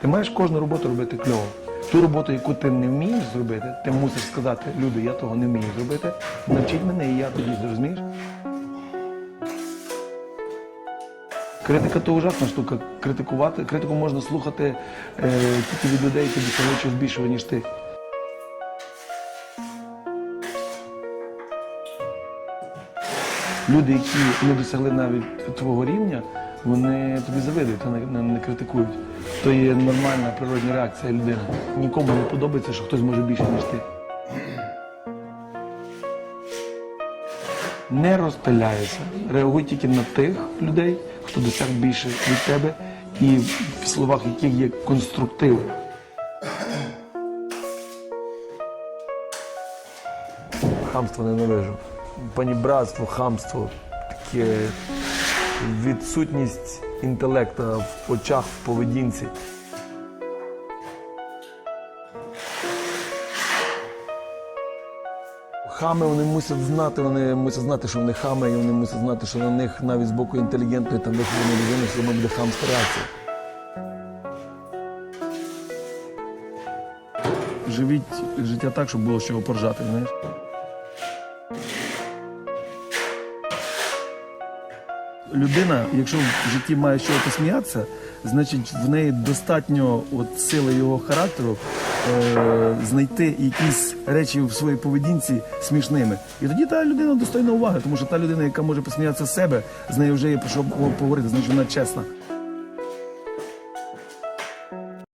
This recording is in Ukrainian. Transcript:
Ти маєш кожну роботу робити кльово. Ту роботу, яку ти не вмієш зробити, ти мусиш сказати, люди, я того не вмію зробити. Навчіть мене, і я тоді зрозумієш. Критика то ужасна штука. Критикувати, критику можна слухати е, тільки від людей, які досягли більшого, ніж ти. Люди, які не досягли навіть твого рівня, вони тобі завидують, а не, не, критикують. То є нормальна природня реакція людини. Нікому не подобається, що хтось може більше, ніж ти. Не розпиляйся. Реагуй тільки на тих людей, хто досяг більше від тебе, і в словах яких є конструктив. Хамство ненавижу. Панібратство, хамство, таке відсутність інтелекту в очах, в поведінці. Хами вони мусять знати, вони мусять знати, що вони хами, і вони мусять знати, що на них навіть з боку інтелігентної та вихованої людини все одно буде хамська реакція. Живіть життя так, щоб було з чого поржати, знаєш. Людина, якщо в житті має з чого посміятися, значить в неї достатньо от, сили його характеру е, знайти якісь речі в своїй поведінці смішними. І тоді та людина достойна уваги, тому що та людина, яка може посміятися з себе, з нею вже є про що поговорити, значить вона чесна.